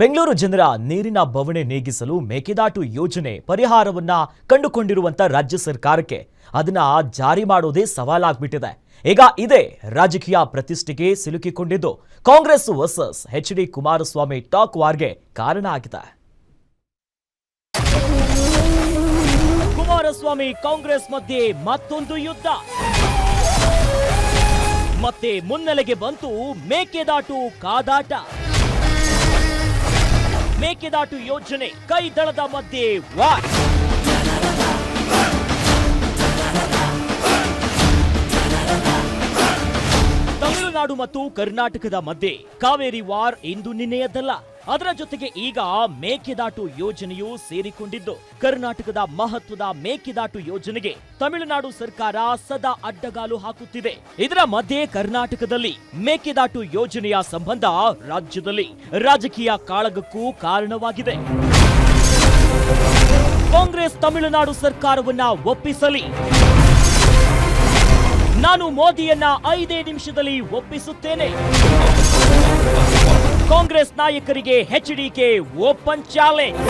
ಬೆಂಗಳೂರು ಜನರ ನೀರಿನ ಬವಣೆ ನೀಗಿಸಲು ಮೇಕೆದಾಟು ಯೋಜನೆ ಪರಿಹಾರವನ್ನ ಕಂಡುಕೊಂಡಿರುವಂತ ರಾಜ್ಯ ಸರ್ಕಾರಕ್ಕೆ ಅದನ್ನ ಜಾರಿ ಮಾಡೋದೇ ಸವಾಲಾಗ್ಬಿಟ್ಟಿದೆ. ಈಗ ಇದೇ ರಾಜಕೀಯ ಪ್ರತಿಷ್ಠೆಗೆ ಸಿಲುಕಿಕೊಂಡಿದ್ದು Congress versus H D Kumaraswamy talk ವಾರ್ಗೆ ಕಾರಣ ಆಗಿದೆ. ಕುಮಾರಸ್ವಾಮಿ ಕಾಂಗ್ರೆಸ್ ಮಧ್ಯೆ ಮತ್ತೊಂದು ಯುದ್ಧ. ಮತ್ತೆ ಮುನ್ನೆಲೆಗೆ ಬಂತು ಮೇಕೆದಾಟು ಕಾದಾಟ. ಮೇಕೆದಾಟು ಯೋಜನೆ ಕೈ ದಳದ ಮಧ್ಯೆ ವಾರ್. ತಮಿಳುನಾಡು ಮತ್ತು ಕರ್ನಾಟಕದ ಮಧ್ಯೆ ಕಾವೇರಿ ವಾರ್ ಇಂದು ನಿನ್ನೆಯದ್ದಲ್ಲ ಅದರ ಜೊತೆಗೆ ಈಗ ಮೇಕೆದಾಟು ಯೋಜನೆಯು ಸೇರಿಕೊಂಡಿದ್ದು, ಕರ್ನಾಟಕದ ಮಹತ್ವದ ಮೇಕೆದಾಟು ಯೋಜನೆಗೆ ತಮಿಳುನಾಡು ಸರ್ಕಾರ ಸದಾ ಅಡ್ಡಗಾಲು ಹಾಕುತ್ತಿದೆ. ಇದರ ಮಧ್ಯೆ ಕರ್ನಾಟಕದಲ್ಲಿ ಮೇಕೆದಾಟು ಯೋಜನೆಯ ಸಂಬಂಧ ರಾಜ್ಯದಲ್ಲಿ ರಾಜಕೀಯ ಕಾಳಗಕ್ಕೂ ಕಾರಣವಾಗಿದೆ. ಕಾಂಗ್ರೆಸ್ ತಮಿಳುನಾಡು ಸರ್ಕಾರವನ್ನ ಒಪ್ಪಿಸಲಿ. ನಾನು ಮೋದಿಯನ್ನ ಐದೇ ನಿಮಿಷದಲ್ಲಿ ಒಪ್ಪಿಸುತ್ತೇನೆ. ಕಾಂಗ್ರೆಸ್ ನಾಯಕರಿಗೆ HDK open challenge.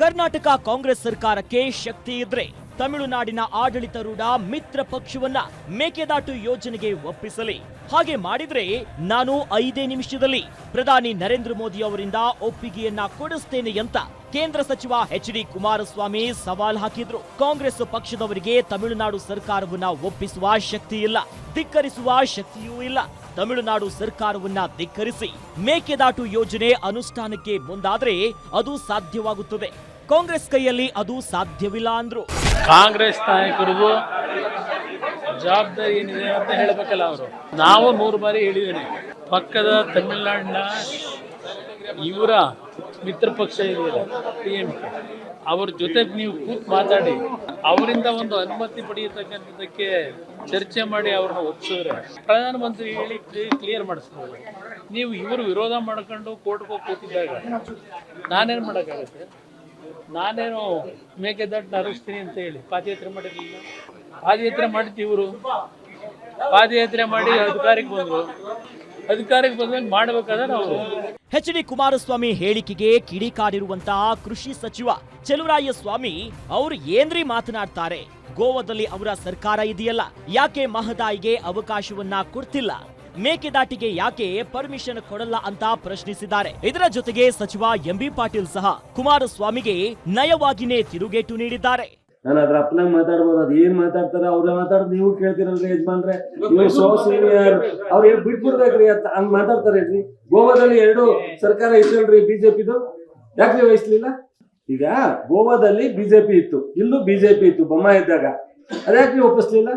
Karnataka Congress ಸರ್ಕಾರಕ್ಕೆ ಶಕ್ತಿ ಇದ್ರೆ ತಮಿಳುನಾಡಿನ ಆಡಳಿತಾರೂಢ ಮಿತ್ರ ಪಕ್ಷವನ್ನ ಮೇಕೆದಾಟು ಯೋಜನೆಗೆ ಒಪ್ಪಿಸಲಿ. ಹಾಗೆ ಮಾಡಿದ್ರೆ ನಾನು ಐದೇ ನಿಮಿಷದಲ್ಲಿ ಪ್ರಧಾನಿ ನರೇಂದ್ರ ಮೋದಿ ಅವರಿಂದ ಒಪ್ಪಿಗೆಯನ್ನ ಕೊಡಿಸ್ತೇನೆ ಅಂತ ಕೇಂದ್ರ ಸಚಿವ ಎಚ್ ಡಿ ಕುಮಾರಸ್ವಾಮಿ ಸವಾಲ್ ಹಾಕಿದ್ರು. ಕಾಂಗ್ರೆಸ್ ಪಕ್ಷದವರಿಗೆ ತಮಿಳುನಾಡು ಸರ್ಕಾರವನ್ನ ಒಪ್ಪಿಸುವ ಶಕ್ತಿ ಇಲ್ಲ, ಧಿಕ್ಕರಿಸುವ ಶಕ್ತಿಯೂ ಇಲ್ಲ. ತಮಿಳುನಾಡು ಸರ್ಕಾರವನ್ನ ಧಿಕ್ಕರಿಸಿ ಮೇಕೆದಾಟು ಯೋಜನೆ ಅನುಷ್ಠಾನಕ್ಕೆ ಮುಂದಾದ್ರೆ ಅದು ಸಾಧ್ಯವಾಗುತ್ತದೆ. ಕಾಂಗ್ರೆಸ್ ಕೈಯಲ್ಲಿ ಅದು ಸಾಧ್ಯವಿಲ್ಲ ಅಂದ್ರು. ಕಾಂಗ್ರೆಸ್ ನಾಯಕರಿಗೂ ಜವಾಬ್ದಾರಿ ಏನಿದೆ ಅಂತ ಹೇಳಬೇಕಲ್ಲ ಅವರು. ನಾವು ಮೂರು ಬಾರಿ ಹೇಳಿದ್ದೇನೆ ಪಕ್ಕದ ತಮಿಳುನಾಡಿನ ಇವರ ಮಿತ್ರ ಪಕ್ಷ ಇದೆಯಲ್ಲ, ಟಿ ಎಂ ಕೆ. ಅವ್ರ ಜೊತೆ ನೀವು ಕೂತ್ ಮಾತಾಡಿ. ಅವರಿಂದ ಒಂದು ಅನುಮತಿ ಪಡೆಯತಕ್ಕಂಥದ್ದಕ್ಕೆ ಚರ್ಚೆ ಮಾಡಿ ಅವ್ರನ್ನ ಒಪ್ಸಿದ್ರೆ ಪ್ರಧಾನಮಂತ್ರಿ ಹೇಳಿ ಕ್ಲಿಯರ್ ಮಾಡಿಸ್ಬೋದು ನೀವು ಇವರು ವಿರೋಧ ಮಾಡ್ಕೊಂಡು ಕೋರ್ಟ್ಗೆ ಹೋಗಿ ಕೂತಿದ್ದಾಗ ನಾನೇನು ಮಾಡೋಕ್ಕಾಗತ್ತೆ? ನಾನೇನು ಮೇಕೆದಾಟು ನರಸ್ತೀನಿ ಅಂತ ಹೇಳಿ. ಪಾದಯಾತ್ರೆ ಮಾಡಿರಲಿಲ್ಲ ಪಾದಯಾತ್ರೆ ಮಾಡ್ತೀವಿ ಇವರು. ಪಾದಯಾತ್ರೆ ಮಾಡಿ ಅಧಿಕಾರಕ್ಕೆ ಬಂದರು. ಅಧಿಕಾರಕ್ಕೆ ಬಂದ್ಮೇಲೆ ಮಾಡಬೇಕಾದ್ರೆ ಅವರು ಎಚ್ ಡಿ ಕುಮಾರಸ್ವಾಮಿ ಹೇಳಿಕೆಗೆ ಕಿಡಿಕಾಡಿರುವಂತಹ ಕೃಷಿ ಸಚಿವ ಸ್ವಾಮಿ ಅವರು ಏನ್ರಿ ಮಾತನಾಡ್ತಾರೆ? ಗೋವಾದಲ್ಲಿ ಅವರ ಸರ್ಕಾರ ಇದೆಯಲ್ಲ, ಯಾಕೆ ಮಹದಾಯಿಗೆ ಅವಕಾಶವನ್ನ ಕೊಡ್ತಿಲ್ಲ? ಮೇಕೆದಾಟಿಗೆ ಯಾಕೆ ಪರ್ಮಿಷನ್ ಕೊಡಲ್ಲ ಅಂತ ಪ್ರಶ್ನಿಸಿದ್ದಾರೆ. ಇದರ ಜೊತೆಗೆ ಸಚಿವ ಎಂಬಿ ಪಾಟೀಲ್ ಸಹ ಕುಮಾರಸ್ವಾಮಿಗೆ ನಯವಾಗಿನೇ ತಿರುಗೇಟು ನೀಡಿದ್ದಾರೆ. ನಾನು ಅದ್ರ ಅಪ್ಪನಾಗ ಮಾತಾಡ್ಬೋದು ಅದ್ ಏನ್ ಮಾತಾಡ್ತಾರೆ ಅವ್ರ ಮಾತಾಡೋದು ನೀವು ಕೇಳ್ತಿರಲ್ರಿ ಯಜಮಾನ್ರೆ. ನೀವು ಸೋ ಸೀನಿಯರ್ ಅವ್ರು ಏನ್ ಬಿಟ್ಬಿಡ್ಬೇಕ್ರಿ ಅಂತ ಹಂಗ್ ಮಾತಾಡ್ತಾರೆ ಗೋವಾದಲ್ಲಿ ಎರಡು ಸರ್ಕಾರ ಇತ್ತಲ್ರಿ ಬಿಜೆಪಿದು? ಯಾಕೆ ವಹಿಸ್ಲಿಲ್ಲ? ಈಗ ಗೋವಾದಲ್ಲಿ ಬಿಜೆಪಿ ಇತ್ತು ಇಲ್ಲೂ ಬಿಜೆಪಿ ಇತ್ತು ಬೊಮ್ಮ ಇದ್ದಾಗ. ಅದ್ಯಾಕೆ ನೀವು ಒಪ್ಪಿಸ್ಲಿಲ್ಲ?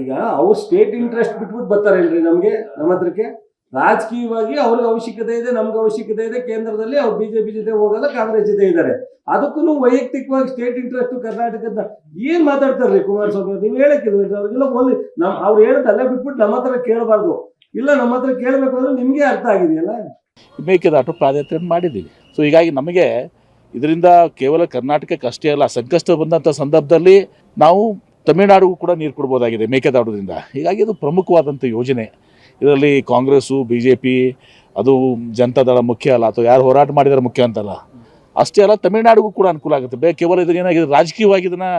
ಈಗ ಅವ್ರು ಸ್ಟೇಟ್ ಇಂಟ್ರೆಸ್ಟ್ ಬಿಟ್ಬಿಟ್ಟು ಬರ್ತಾರೆ ಇಲ್ರಿ ನಮ್ಗೆ, ನಮ್ಮ ಹತ್ರಕ್ಕೆ. ರಾಜಕೀಯವಾಗಿ ಅವ್ರಿಗೆ ಅವಶ್ಯಕತೆ ಇದೆ, ನಮ್ಗೆ ಅವಶ್ಯಕತೆ ಇದೆ, ಕೇಂದ್ರದಲ್ಲಿ ಅವ್ರು ಬಿಜೆಪಿ ಜೊತೆ ಹೋಗಲ್ಲ, ಕಾಂಗ್ರೆಸ್ ಜೊತೆ ಇದ್ದಾರೆ. ಅದಕ್ಕೂ ವೈಯಕ್ತಿಕವಾಗಿ ಸ್ಟೇಟ್ ಇಂಟ್ರೆಸ್ಟ್ ಕರ್ನಾಟಕದ ಏನ್ ಮಾತಾಡ್ತಾರ್ರಿ ಕುಮಾರಸ್ವಾಮಿ? ನೀವು ಹೇಳಕ್ಕಿಲ್ಲ ಅವ್ರಿಗೆಲ್ಲ ಹೋಲಿ ನಮ್ ಅವ್ರು ಹೇಳೋದು ಅಲ್ಲೇ ಬಿಟ್ಬಿಟ್ಟು ನಮ್ಮ ಹತ್ರ ಕೇಳಬಾರ್ದು. ಇಲ್ಲ, ನಮ್ಮ ಹತ್ರ ಕೇಳಬೇಕು ಅಂದ್ರೆ ನಿಮ್ಗೆ ಅರ್ಥ ಆಗಿದೆಯಲ್ಲ? ಮೇಕೆದಾಟು ಪಾದಯಾತ್ರೆ ಮಾಡಿದ್ದೀವಿ. ಸೊ ಹೀಗಾಗಿ ನಮಗೆ ಇದರಿಂದ ಕೇವಲ ಕರ್ನಾಟಕಕ್ಕೆ ಅಷ್ಟೇ ಅಲ್ಲ ಸಂಕಷ್ಟ ಬಂದಂಥ ಸಂದರ್ಭದಲ್ಲಿ ನಾವು ತಮಿಳುನಾಡಿಗೂ ಕೂಡ ನೀರು ಕೊಡ್ಬೋದಾಗಿದೆ ಮೇಕೆದಾಟುದಿಂದ ಹೀಗಾಗಿ ಇದು ಪ್ರಮುಖವಾದಂಥ ಯೋಜನೆ. ಇದರಲ್ಲಿ ಕಾಂಗ್ರೆಸ್ಸು ಬಿ ಜೆ ಪಿ ಅದು ಜನತಾದಳ ಮುಖ್ಯ ಅಲ್ಲ, ಅಥವಾ ಯಾರು ಹೋರಾಟ ಮಾಡಿದರೆ ಮುಖ್ಯ ಅಂತಲ್ಲ. ಅಷ್ಟೇ ಅಲ್ಲ, ತಮಿಳುನಾಡಿಗೂ ಕೂಡ ಅನುಕೂಲ ಆಗುತ್ತೆ. ಬೇ, ಕೇವಲ ಇದರ ಏನಾಗಿದೆ, ರಾಜಕೀಯವಾಗಿ ಇದನ್ನು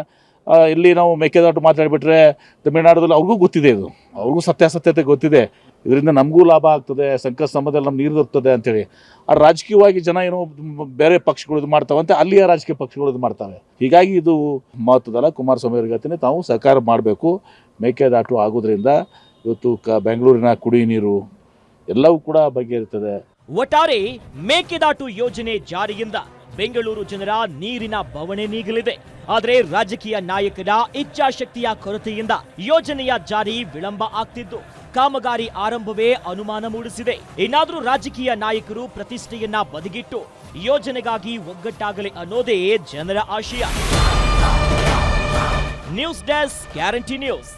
ಇಲ್ಲಿ ನಾವು ಮೇಕೆದಾಟು ಮಾತಾಡಿಬಿಟ್ರೆ ತಮಿಳುನಾಡದಲ್ಲಿ ಅವ್ರಿಗೂ ಗೊತ್ತಿದೆ ಇದು. ಅವ್ರಿಗೂ ಸತ್ಯಾಸತ್ಯತೆ ಗೊತ್ತಿದೆ. ಇದರಿಂದ ನಮಗೂ ಲಾಭ ಆಗ್ತದೆ, ಸಂಕಷ್ಟ ಸಮಯದಲ್ಲಿ ನಮ್ಗೆ ನೀರು ದೊರಕ್ತದೆ ಅಂತೇಳಿ. ಆ ರಾಜಕೀಯವಾಗಿ ಜನ ಏನೋ ಬೇರೆ ಪಕ್ಷಗಳು ಇದು ಮಾಡ್ತಾವಂತೆ, ಅಲ್ಲಿಯ ರಾಜಕೀಯ ಪಕ್ಷಗಳು ಇದು ಮಾಡ್ತಾವೆ. ಹೀಗಾಗಿ ಇದು ಮಹತ್ವದಲ್ಲ ಕುಮಾರಸ್ವಾಮಿ ಅವ್ರ ಜೊತೆ ತಾವು ಸಹಕಾರ ಮಾಡಬೇಕು. ಮೇಕೆದಾಟು ಆಗೋದ್ರಿಂದ ಇವತ್ತು ಕ, ಬೆಂಗಳೂರಿನ ಕುಡಿ ನೀರು ಎಲ್ಲವೂ ಕೂಡ ಬಗೆಹರಿತದೆ. ಒಟ್ಟಾರೆ ಮೇಕೆದಾಟು ಯೋಜನೆ ಜಾರಿಯಿಂದ ಬೆಂಗಳೂರು ಜನರ ನೀರಿನ ಬವಣೆ ನೀಗಲಿದೆ. ಆದರೆ ರಾಜಕೀಯ ನಾಯಕರ ಇಚ್ಛಾಶಕ್ತಿಯ ಕೊರತೆಯಿಂದ ಯೋಜನೆಯ ಜಾರಿ ವಿಳಂಬ ಆಗ್ತಿದ್ದು. ಕಾಮಗಾರಿ ಆರಂಭವೇ ಅನುಮಾನ ಮೂಡಿಸಿದೆ. ಇನ್ನಾದರೂ ರಾಜಕೀಯ ನಾಯಕರು ಪ್ರತಿಷ್ಠೆಯನ್ನ ಬದಿಗಿಟ್ಟು ಯೋಜನೆಗಾಗಿ ಒಗ್ಗಟ್ಟಾಗಲಿ ಅನ್ನೋದೇ ಜನರ ಆಶಯ. News desk, guarantee news.